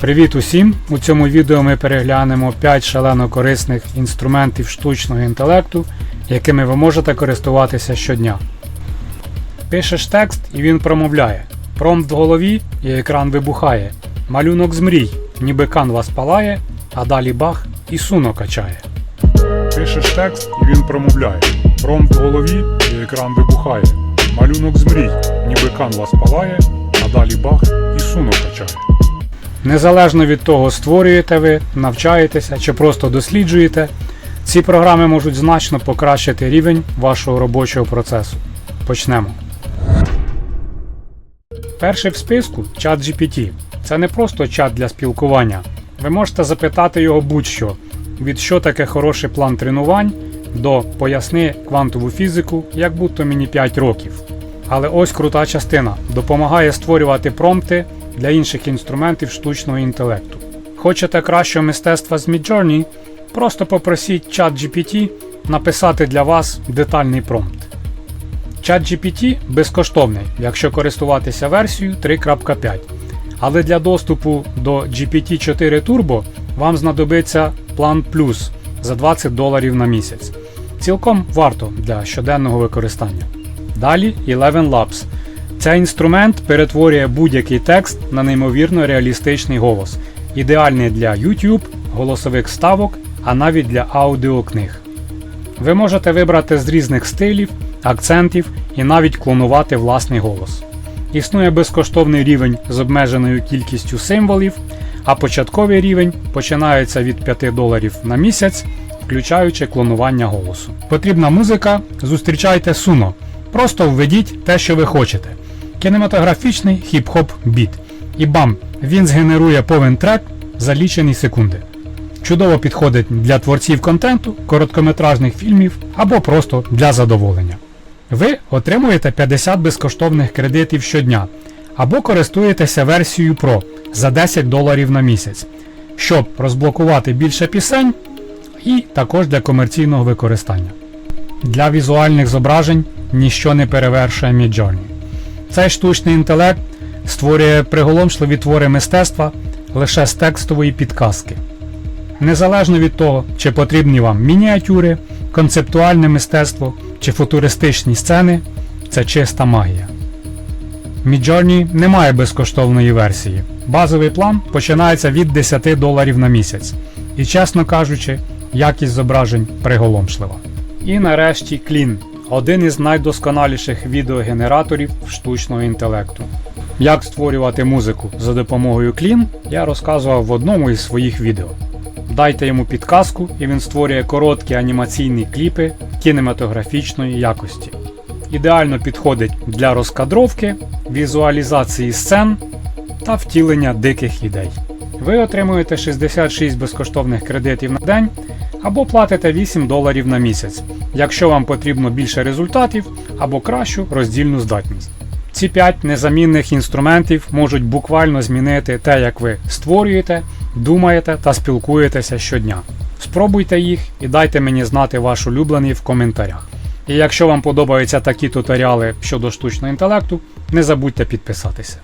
Привіт усім! У цьому відео ми переглянемо 5 шалено корисних інструментів штучного інтелекту, якими ви можете користуватися щодня. Пишеш текст і він промовляє. Промпт в голові і екран вибухає. Малюнок з мрій, ніби канвас палає, а далі бах і суно качає. Пишеш текст і він промовляє. Промпт в голові і екран вибухає. Малюнок з мрій, ніби канвас палає, а далі бах і суно качає. Незалежно від того, створюєте ви, навчаєтеся чи просто досліджуєте, ці програми можуть значно покращити рівень вашого робочого процесу. Почнемо. Перший в списку чат GPT. Це не просто чат для спілкування. Ви можете запитати його будь-що, від що таке хороший план тренувань до поясни квантову фізику, як будто мені 5 років. Але ось крута частина допомагає створювати промпти для інших інструментів штучного інтелекту. Хочете кращого мистецтва з Midjourney? Просто попросіть чат GPT написати для вас детальний промпт. ChatGPT безкоштовний, якщо користуватися версією 3.5. Але для доступу до GPT-4 Turbo вам знадобиться план Plus за 20 доларів на місяць. Цілком варто для щоденного використання. Далі 11 Labs. Цей інструмент перетворює будь-який текст на неймовірно реалістичний голос, ідеальний для YouTube, голосових ставок, а навіть для аудіокниг. Ви можете вибрати з різних стилів, акцентів і навіть клонувати власний голос. Існує безкоштовний рівень з обмеженою кількістю символів, а початковий рівень починається від 5 доларів на місяць, включаючи клонування голосу. Потрібна музика, зустрічайте суно. Просто введіть те, що ви хочете. Кінематографічний хіп-хоп біт. І бам! Він згенерує повен трек за лічені секунди. Чудово підходить для творців контенту, короткометражних фільмів або просто для задоволення. Ви отримуєте 50 безкоштовних кредитів щодня або користуєтеся версією Pro за 10 доларів на місяць, щоб розблокувати більше пісень і також для комерційного використання. Для візуальних зображень ніщо не перевершує Midjourney. Цей штучний інтелект створює приголомшливі твори мистецтва лише з текстової підказки. Незалежно від того, чи потрібні вам мініатюри, концептуальне мистецтво чи футуристичні сцени, це чиста магія. Midjourney не має безкоштовної версії. Базовий план починається від 10 доларів на місяць. І, чесно кажучи, якість зображень приголомшлива. І нарешті Clean один із найдосконаліших відеогенераторів штучного інтелекту. Як створювати музику за допомогою Clean, я розказував в одному із своїх відео. Дайте йому підказку, і він створює короткі анімаційні кліпи кінематографічної якості. Ідеально підходить для розкадровки, візуалізації сцен та втілення диких ідей. Ви отримуєте 66 безкоштовних кредитів на день або платите 8 доларів на місяць, якщо вам потрібно більше результатів або кращу роздільну здатність. Ці 5 незамінних інструментів можуть буквально змінити те, як ви створюєте, думаєте та спілкуєтеся щодня. Спробуйте їх і дайте мені знати ваш улюблений в коментарях. І якщо вам подобаються такі туторіали щодо штучного інтелекту, не забудьте підписатися.